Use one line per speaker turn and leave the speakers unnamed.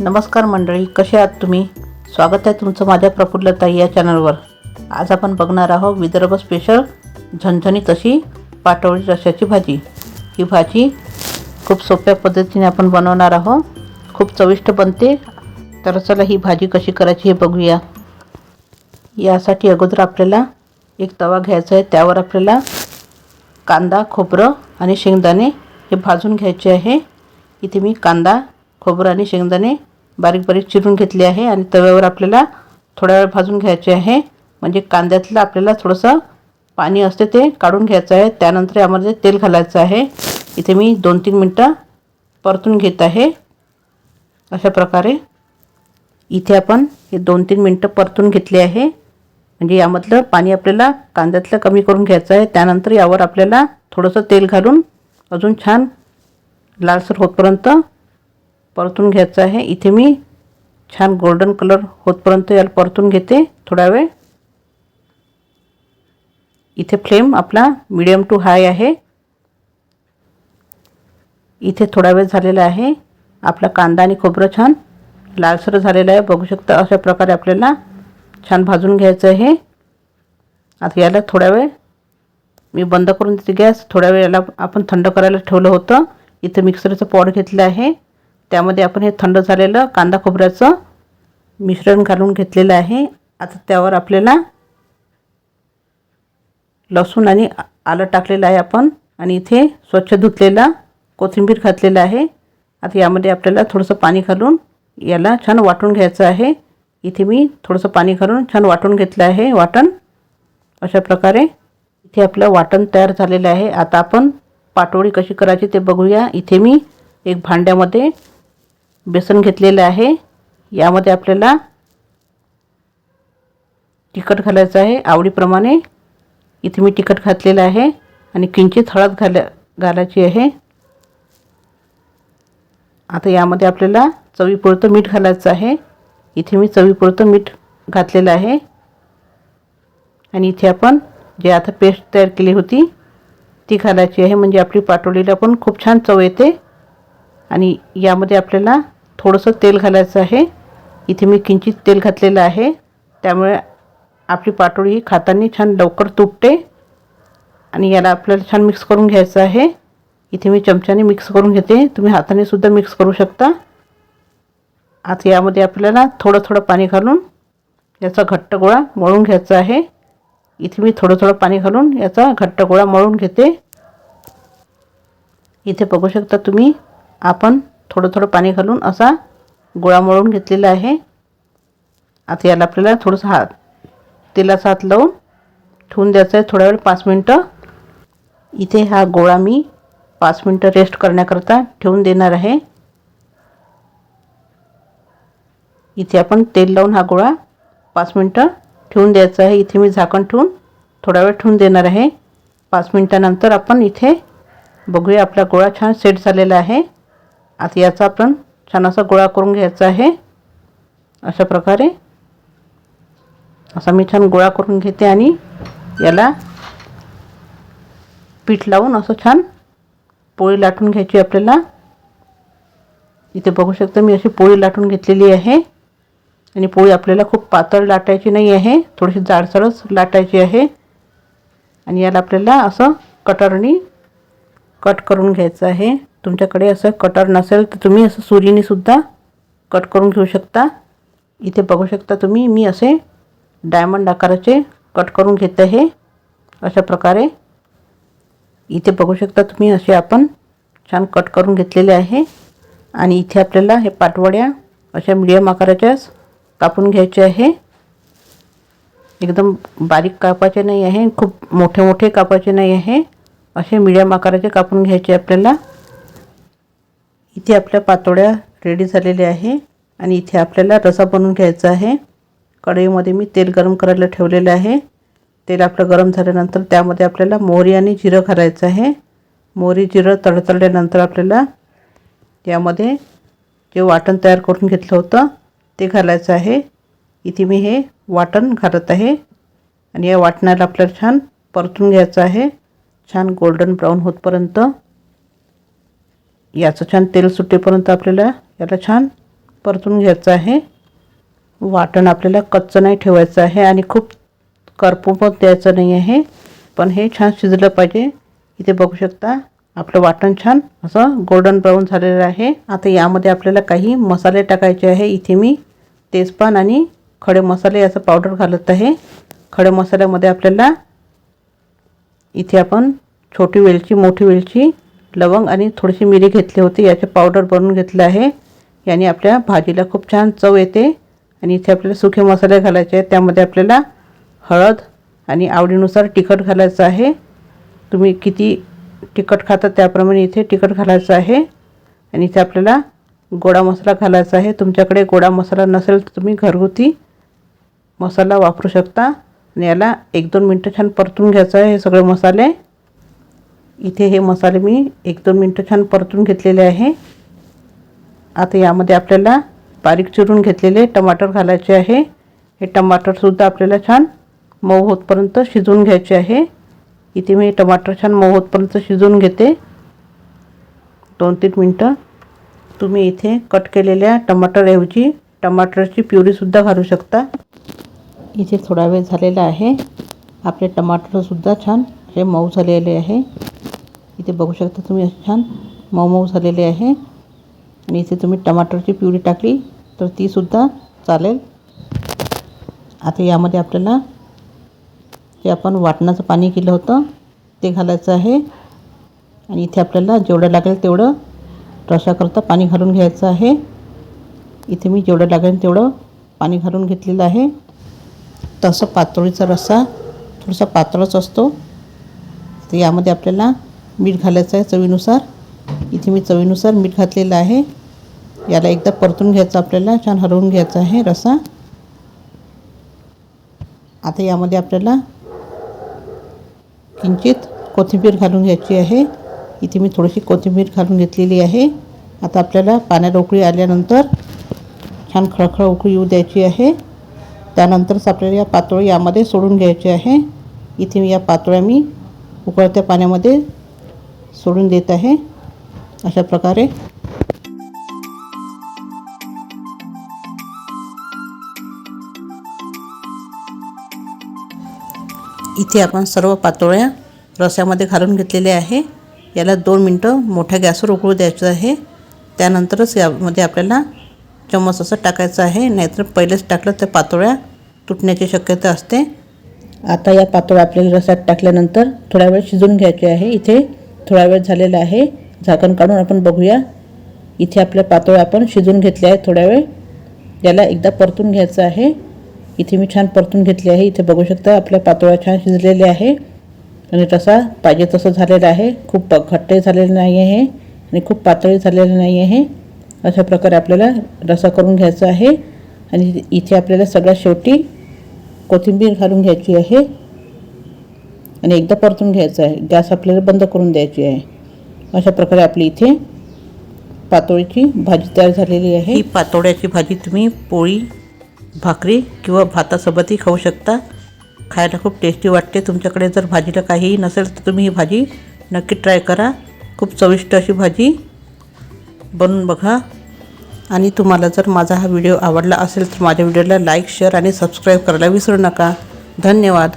नमस्कार मंडळी कसे आहात तुम्ही? स्वागत आहे तुमचं माझ्या प्रफुल्लताई या चॅनलवर. आज आपण बघणार आहोत विदर्भ स्पेशल झणझणीत अशी पाटवळी रशाची भाजी. ही भाजी खूप सोप्या पद्धतीने आपण बनवणार आहोत. खूप चविष्ट बनते. तर चला ही भाजी कशी करायची हे बघूया. यासाठी अगोदर आपल्याला एक तवा घ्यायचा आहे. त्यावर आपल्याला कांदा खोबरं आणि शेंगदाणे हे भाजून घ्यायचे आहे. इथे मी कांदा खोबरं आणि शेंगदाणे बारीक बारीक चिरून घेतली आहे आणि तव्यावर आपल्याला थोडा वेळ भाजून घ्यायचे आहे. म्हणजे कांद्यातलं आपल्याला थोडंसं पाणी असते ते काढून घ्यायचं आहे. त्यानंतर यामध्ये तेल घालायचं आहे. इथे मी दोन तीन मिनटं परतून घेत आहे. अशा प्रकारे इथे आपण हे दोन तीन मिनटं परतून घेतले आहे. म्हणजे यामधलं पाणी आपल्याला कांद्यातलं कमी करून घ्यायचं आहे. त्यानंतर यावर आपल्याला थोडंसं तेल घालून अजून छान लालसर होतपर्यंत परतून घ्यायचं आहे. इथे मी छान गोल्डन कलर होतपर्यंत याला परतून घेते थोडा वेळ. इथे फ्लेम आपला मिडियम टू हाय आहे. इथे थोडा वेळ झालेला आहे. आपला कांदा आणि खोबरं छान लालसर झालेलं आहे. बघू शकता अशा प्रकारे आपल्याला छान भाजून घ्यायचं आहे. आता याला थोडा वेळ मी बंद करून देते गॅस. थोड्या वेळ याला आपण थंड करायला ठेवलं होतं. इथं मिक्सरचं पॉड घेतलं आहे. त्यामध्ये आपण हे थंड झालेलं कांदा खोबऱ्याचं मिश्रण घालून घेतलेलं आहे. आता त्यावर आपल्याला लसूण आणि आलं टाकलेलं आहे आपण. आणि इथे स्वच्छ धुतलेला कोथिंबीर घातलेला आहे. आता यामध्ये आपल्याला थोडंसं पाणी घालून याला छान वाटून घ्यायचं आहे. इथे मी थोडंसं पाणी घालून छान वाटून घेतलं आहे. वाटण अशा प्रकारे इथे आपलं वाटण तयार झालेलं आहे. आता आपण पाटोळी कशी करायची ते बघूया. इथे मी एक भांड्यामध्ये बेसन घेतलेलं आहे. यामध्ये आपल्याला तिखट घालायचं आहे. आवडीप्रमाणे इथे मी तिखट घातलेलं आहे आणि किंचित हळद घाला घालायची आहे. आता यामध्ये आपल्याला चवीपुरतं मीठ घालायचं आहे. इथे मी चवीपुरतं मीठ घातलेलं आहे. आणि इथे आपण जे आता पेस्ट तयार केली होती ती घालायची आहे. म्हणजे आपली पाटोळीला पण खूप छान चव येते. आणि यामध्ये आपल्याला थोडंसं तेल घालायचं आहे. इथे मी किंचित तेल घातलेलं आहे. त्यामुळे आपली पाटोळी ही खाताना छान लवकर तुटते. आणि याला आपल्याला छान मिक्स करून घ्यायचं आहे. इथे मी चमच्याने मिक्स करून घेते. तुम्ही हाताने सुद्धा मिक्स करू शकता. आता यामध्ये आपल्याला थोडं थोडं पाणी घालून याचा घट्ट गोळा मळून घ्यायचा आहे. इथे मी थोडं थोडं पाणी घालून याचा घट्ट गोळा मळून घेते. इथे बघू शकता तुम्ही आपण थोडं थोडं पाणी घालून असा गोळा मळून घेतलेला आहे. आता याला आपल्याला थोडंसं हात तेलाचा हात लावून ठेवून द्यायचं आहे. थोडा वेळ पाच मिनटं. इथे हा गोळा मी पाच मिनटं रेस्ट करण्याकरता ठेवून देणार आहे. इथे आपण तेल लावून हा गोळा पाच मिनटं ठेवून द्यायचा आहे. इथे मी झाकण ठेवून थोडा वेळ ठेवून देणार आहे. पाच मिनटानंतर आपण इथे बघूया आपला गोळा छान सेट झालेला आहे. आता याचा आपण छान असा गोळा करून घ्यायचा आहे. अशा प्रकारे. असा मी छान गोळा करून घेते आणि याला पीठ लावून असं छान पोळी लाटून घ्यायची आपल्याला. इथे बघू शकता मी अशी पोळी लाटून घेतलेली आहे. आणि पोळी आपल्याला खूप पातळ लाटायची नाही आहे. थोडीशी जाडसरच लाटायची आहे. आणि याला आपल्याला असं कटरनी कट करून घ्यायचं आहे. तुमच्याकडे असं कटर नसेल तर तुम्ही असं सुरीनेसुद्धा कट करून घेऊ शकता. इथे बघू शकता तुम्ही मी असे डायमंड आकाराचे कट करून घेत आहे अशा प्रकारे. इथे बघू शकता तुम्ही असे आपण छान कट करून घेतलेले आहे. आणि इथे आपल्याला हे पाटवड्या अशा मिडियम आकाराच्याच कापून घ्यायचे आहे. एकदम बारीक कापायचे नाही आहे खूप मोठे मोठे कापायचे नाही आहे. असे मिडियम आकाराचे कापून घ्यायचे आपल्याला. इथे आपल्या पातोड्या रेडी झालेल्या आहे. आणि इथे आपल्याला रसा बनवून घ्यायचा आहे. कढईमध्ये मी तेल गरम करायला ठेवलेलं आहे. तेल आपलं गरम झाल्यानंतर त्यामध्ये आपल्याला मोहरी आणि जिरं घालायचं आहे. मोहरी जिरं तडतडल्यानंतर आपल्याला त्यामध्ये जे वाटण तयार करून घेतलं होतं ते घालायचं आहे. इथे मी हे वाटण घालत आहे. आणि या वाटणाला आपल्याला छान परतून घ्यायचं आहे. छान गोल्डन ब्राऊन होतपर्यंत. याचं छान तेल सुटेपर्यंत आपल्याला याला छान परतून घ्यायचं आहे. वाटण आपल्याला कच्चं नाही ठेवायचं आहे आणि खूप करपू पण द्यायचं नाही आहे. पण हे छान शिजलं पाहिजे. इथे बघू शकता आपलं वाटण छान असं गोल्डन ब्राऊन झालेलं आहे. आता यामध्ये आपल्याला काही मसाले टाकायचे आहे. इथे मी तेजपान आणि खडे मसाले याचं पावडर घालत आहे. खडे मसाल्यामध्ये आपल्याला इथे आपण छोटी वेलची मोठी वेलची लवंग आणि थोडीशी मिरी घेतली होती. याचे पावडर बनवून घेतलं आहे. याने आपल्या भाजीला खूप छान चव येते आणि इथे आपल्याला सुखे मसाले घालायचे आहेत. त्यामध्ये आपल्याला हळद आणि आवडीनुसार तिखट घालायचं आहे. तुम्ही किती तिखट खाता त्याप्रमाणे इथे तिखट घालायचं आहे. आणि इथे आपल्याला गोडा मसाला घालायचा आहे. तुमच्याकडे गोडा मसाला नसेल तर तुम्ही घरगुती मसाला वापरू शकता. आणि याला एक दोन मिनटं छान परतून घ्यायचं आहे हे सगळे मसाले. इथे हे मसाले मी एक दोन मिनटं छान परतून घेतलेले आहे. आता यामध्ये आपल्याला बारीक चिरून घेतलेले टमाटर घालायचे आहे. हे टमाटरसुद्धा आपल्याला छान मऊ होतपर्यंत शिजवून घ्यायचे आहे. इथे मी टमाटर छान मऊ होतपर्यंत शिजवून घेते. दोन तीन मिनटं तुम्ही इथे कट केलेल्या टमाटरऐवजी टमाटरची प्युरीसुद्धा घालू शकता. इथे थोडा वेळ झालेला आहे. आपले टमाटरसुद्धा छान हे मऊ झालेले आहे. इथे बघू शकता तुम्ही छान मऊ मऊ झालेले आहे. आणि इथे तुम्ही टमाटरची प्युरी टाकली तर तीसुद्धा चालेल. आता यामध्ये आपल्याला जे आपण वाटणाचं पाणी केलं होतं ते घालायचं आहे. आणि इथे आपल्याला जेवढं लागेल तेवढं रशाकरता पाणी घालून घ्यायचं आहे. इथे मी जेवढं लागेल तेवढं पाणी घालून घेतलेलं आहे. तसं पातोळीचा रस्सा थोडासा पातळच असतो. तर यामध्ये आपल्याला मीठ घालायचं आहे चवीनुसार. इथे मी चवीनुसार मीठ घातलेलं आहे. याला एकदा परतून घ्यायचं आपल्याला छान हलवून घ्यायचा आहे रसा. आता यामध्ये आपल्याला किंचित कोथिंबीर घालून घ्यायची आहे. इथे मी थोडीशी कोथिंबीर घालून घेतलेली आहे. आता आपल्याला पाण्यात उकळी आल्यानंतर छान खळखळ उकळी येऊ द्यायची आहे. त्यानंतरच आपल्याला या पातोळी यामध्ये सोडून घ्यायची आहे. इथे या पातोळ्या मी उकळत्या पाण्यामध्ये सोडून देत आहे. अशा प्रकारे. इथे आपण सर्व पातोळ्या रस्यामध्ये घालून घेतलेल्या आहे. याला दोन मिनटं मोठ्या गॅसवर उकळू द्यायचं आहे. त्यानंतरच यामध्ये आपल्याला चम्मच असं टाकायचं आहे. नाहीतर पहिलेच टाकलं तर पातोळ्या तुटण्याची शक्यता असते. आता या पातोळ्या आपल्याला रसात टाकल्यानंतर थोडा वेळ शिजून घ्यायचे आहे. इथे थोडा वेळ झालेला आहे. झाकण काढून आपण बघूया. इथे आपल्या पातोळ्या आपण शिजून घेतल्या आहेत थोड्या वेळ. याला एकदा परतून घ्यायचं आहे. इथे मी छान परतून घेतली आहे. इथे बघू शकता आपल्या पातोळ्या छान शिजलेल्या आहे. आणि तसा पाहिजे तसं झालेला आहे. खूप घट्टही झालेलं नाही आहे आणि खूप पातळी झालेलं नाही आहे. अशा प्रकारे आपल्याला रसा करून घ्यायचा आहे. आणि इथे आपल्याला सगळ्यात शेवटी कोथिंबीर घालून घ्यायची आहे. आणि एकदा परतून घ्यायचं आहे. गॅस आपल्याला बंद करून द्यायची आहे. अशा प्रकारे आपली इथे पातोळीची भाजी तयार झालेली आहे. ही पातोळ्याची भाजी तुम्ही पोळी भाकरी किंवा भातासोबतही खाऊ शकता. खायला खूप टेस्टी वाटते. तुमच्याकडे जर भाजीला काहीही नसेल तर तुम्ही ही भाजी नक्की ट्राय करा. खूप चविष्ट अशी भाजी बनवून बघा. आणि तुम्हाला जर माझा हा व्हिडिओ आवडला असेल तर माझ्या व्हिडिओला लाईक शेअर आणि सबस्क्राईब करायला विसरू नका. धन्यवाद.